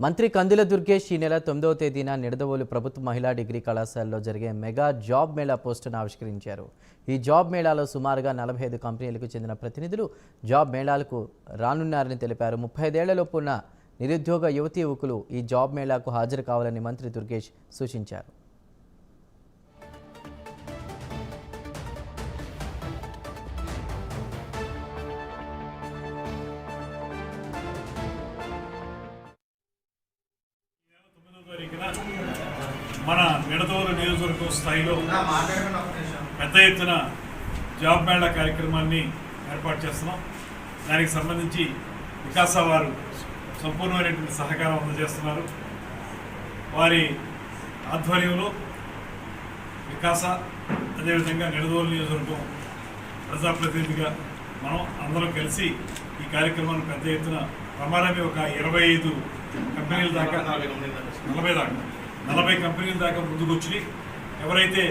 మంత్రి కందుల దుర్గేష్ ఈ నెల తొమ్మిదవ తేదీన నిడదవోలు ప్రభుత్వ మహిళా డిగ్రీ కళాశాలలో జరిగే మెగా జాబ్ మేళా పోస్టును ఆవిష్కరించారు. ఈ జాబ్ మేళాలో సుమారుగా నలభై ఐదు కంపెనీలకు చెందిన ప్రతినిధులు జాబ్ మేళాలకు రానున్నారని తెలిపారు. ముప్పై ఐదేళ్ళలోపు ఉన్న నిరుద్యోగ యువతీ యువకులు ఈ జాబ్ మేళాకు హాజరు కావాలని మంత్రి దుర్గేష్ సూచించారు. మన నిడదవోలు నియోజకవర్గం స్థాయిలో పెద్ద ఎత్తున జాబ్ మేళా కార్యక్రమాన్ని ఏర్పాటు చేస్తున్నాం. దానికి సంబంధించి వికాస వారు సంపూర్ణమైనటువంటి సహకారం అందజేస్తున్నారు. వారి ఆధ్వర్యంలో వికాస అదేవిధంగా నిడదవోలు నియోజకవర్గం ప్రజాప్రతినిధిగా మనం అందరం కలిసి ఈ కార్యక్రమాన్ని పెద్ద ఎత్తున ప్రమాణమే ఒక ఇరవై ఐదు కంపెనీల దాకా నలభై దాకా నలభై కంపెనీల దాకా ముందుకొచ్చి ఎవరైతే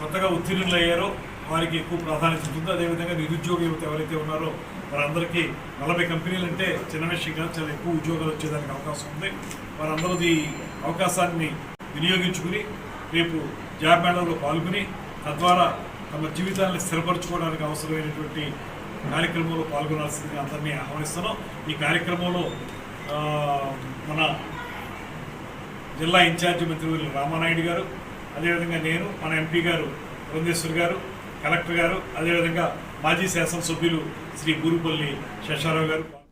కొత్తగా ఉత్తీర్ణులు అయ్యారో వారికి ఎక్కువ ప్రాధాన్యత ఉంటుంది. అదేవిధంగా నిరుద్యోగ యువత ఎవరైతే ఉన్నారో వారందరికీ నలభై కంపెనీలు అంటే చిన్న విషయం కాదు చాలా ఎక్కువ ఉద్యోగాలు వచ్చేదానికి అవకాశం ఉంది. వారందరూ ఈ అవకాశాన్ని వినియోగించుకుని రేపు జాబ్ మేళలో పాల్గొని తద్వారా తమ జీవితాన్ని స్థిరపరచుకోవడానికి అవసరమైనటువంటి కార్యక్రమంలో పాల్గొనాల్సిందిగా అందరినీ ఆహ్వానిస్తున్నాం. ఈ కార్యక్రమంలో మన జిల్లా ఇన్ఛార్జి మంత్రి రామానాయుడు గారు అదేవిధంగా నేను మన ఎంపీ గారు బృందేశ్వర్ గారు కలెక్టర్ గారు అదేవిధంగా మాజీ శాసనసభ్యులు శ్రీ బూరుపల్లి శశారావు గారు.